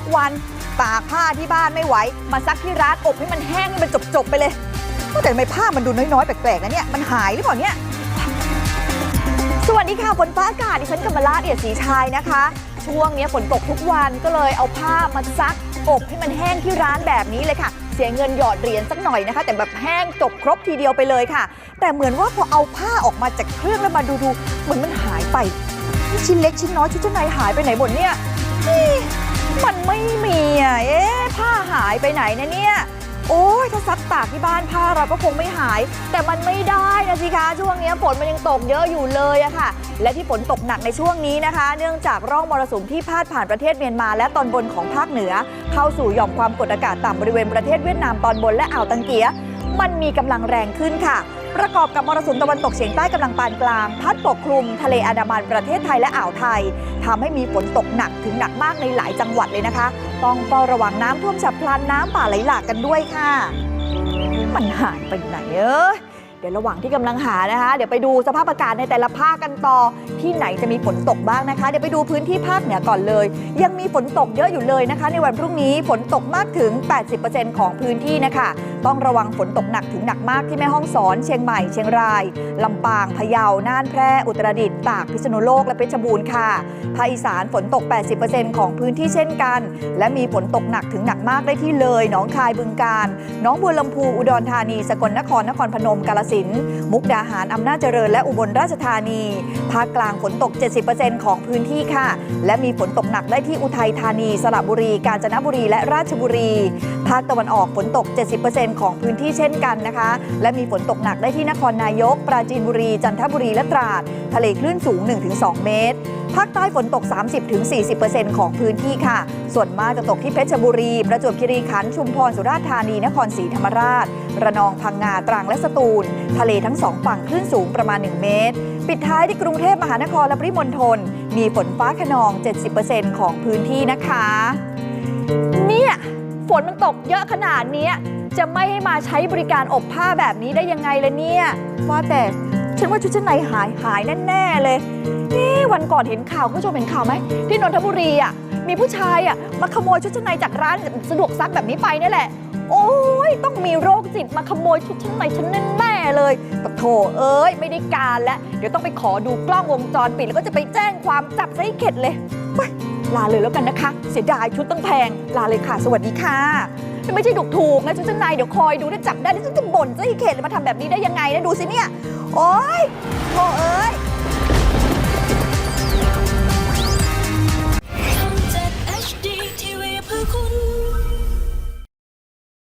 กวัน ตากผ้าที่บ้านไม่ไหว มาซักที่ร้านอบให้มันแห้งให้มันจบๆไปเลยแต่ทำไมผ้ามันดูน้อยๆแปลกๆนะเนี่ยมันหายหรือเปล่าเนี่ยสวัสดีค่ะฝนฟ้าอากาศดิฉันกำมลาเอียดสีชายนะคะ ช่วงนี้ฝนตกทุกวันก็เลยเอาผ้ามาซักอบให้มันแห้งที่ร้านแบบนี้เลยค่ะ เสียเงินหยอดเหรียญสักหน่อยนะคะ แต่แบบแห้งจบครบทีเดียวไปเลยค่ะ แต่เหมือนว่าพอเอาผ้าออกมาจากเครื่องแล้วมาดูดูๆเหมือนมันหายไป ชิ้นเล็กชิ้นน้อยชุดชั้นในหายไปไหนหมดเนี่ย มันไม่มีอะ เอ๊ะผ้าหายไปไหนนะเนี่ย โอ้ยถ้าซักตากที่บ้านผ้าเราก็คงไม่หาย แต่มันไม่ได้นะสิคะช่วงนี้ฝนมันยังตกเยอะอยู่เลยอะค่ะ และที่ฝนตกหนักในช่วงนี้นะคะ เนื่องจากร่องมรสุมที่พาดผ่านประเทศเมียนมาและตอนบนของภาคเหนือ เข้าสู่หย่อมความกดอากาศต่ำบริเวณประเทศเวียดนามตอนบนและอ่าวตังเกียมันมีกำลังแรงขึ้นค่ะ ประกอบกับมรสุมตะวันตกเฉียงใต้กำลังปานกลาง พัดปกคลุมทะเลอันดามันประเทศไทยและอ่าวไทยทำให้มีฝนตกหนักถึงหนักมากในหลายจังหวัดเลยนะคะ ต้องเฝ้าระวังน้ำท่วมฉับพลันน้ำป่าไหลหลากกันด้วยค่ะ มันหายไปไหนเอ้ย เดี๋ยวระหว่างที่กำลังหานะคะ เดี๋ยวไปดูสภาพอากาศในแต่ละภาคกันต่อ ที่ไหนจะมีฝนตกบ้างนะคะ เดี๋ยวไปดูพื้นที่ภาคเหนือก่อนเลย ยังมีฝนตกเยอะอยู่เลยนะคะ ในวันพรุ่งนี้ฝนตกมากถึง 80%ของพื้นที่นะคะ ต้องระวังฝนตกหนักถึงหนักมากที่แม่ฮ่องสอน เชียงใหม่ เชียงรายลำปาง พะเยา น่าน แพร่ อุตรดิ ตากพิษณุโลกและเพชรบูรณ์ค่ะ ภาคอีสานฝนตก 80%ของพื้นที่เช่นกัน และมีฝนตกหนักถึงหนักมากได้ที่เลยหนองคายบึงกาฬน้องบัวลำพูอุดรธานีสกลนครนครพนมกาฬสินมุกดาหารอำนาจเจริญและอุบลราชธานี ภาคกลางฝนตก 70%ของพื้นที่ค่ะ และมีฝนตกหนักได้ที่อุทัยธานี สระบุรี กาญจนบุรีและราชบุรีภาคตะวันออกฝนตก 70%ของพื้นที่เช่นกันนะคะ และมีฝนตกหนักได้ที่นครนายก ปราจีนบุรี จันทบุรี และตราด ทะเลคลื่นสูง 1-2 เมตร ภาคใต้ฝนตก 30-40%ของพื้นที่ค่ะ ส่วนมากจะตกที่เพชรบุรี ประจวบคีรีขันธ์ ชุมพร สุราษฎร์ธานี นครศรีธรรมราช ระนอง พังงา ตรัง และสตูล ทะเลทั้งสองฝั่งคลื่นสูงประมาณ 1 เมตร ปิดท้ายที่กรุงเทพมหานครและปริมณฑล มีฝนฟ้าขนอง 70%ของพื้นที่นะคะ นมันตกเยอะขนาดนี้จะไม่ให้มาใช้บริการอบผ้าแบบนี้ได้ยังไงเลยเนี่ยว่าแต่ฉันว่าชุดชั้นในหายหายแน่ๆเลยนี่วันก่อนเห็นข่าวคุณผู้ชมเห็นข่าวไหมที่นนทบุรีอะมีผู้ชายอะมาขโมยชุดชั้นในจากร้านสะดวกซักแบบนี้ไปนี่แหละ โอ้ยต้องมีโรคจิตมาขโมยชุดชั้นในฉันแน่ๆเลยแต่โถเอ้ยไม่ได้การแล้วเดี๋ยวต้องไปขอดูกล้องวงจรปิดแล้วก็จะไปแจ้งความจับซะให้เข็ดเลยเฮ้ย ลาเลยแล้วกันนะคะ เสียดายชุดตั้งแพง ลาเลยค่ะ สวัสดีค่ะ ไม่ใช่ถูกถูกนะชุดชั้นในเดี๋ยวคอยดูถ้าจับได้ฉันจะบ่นจะให้เข็ดเลยมาทำแบบนี้ได้ยังไงนะดูสิเนี่ย โอ๊ยโถเอ้ย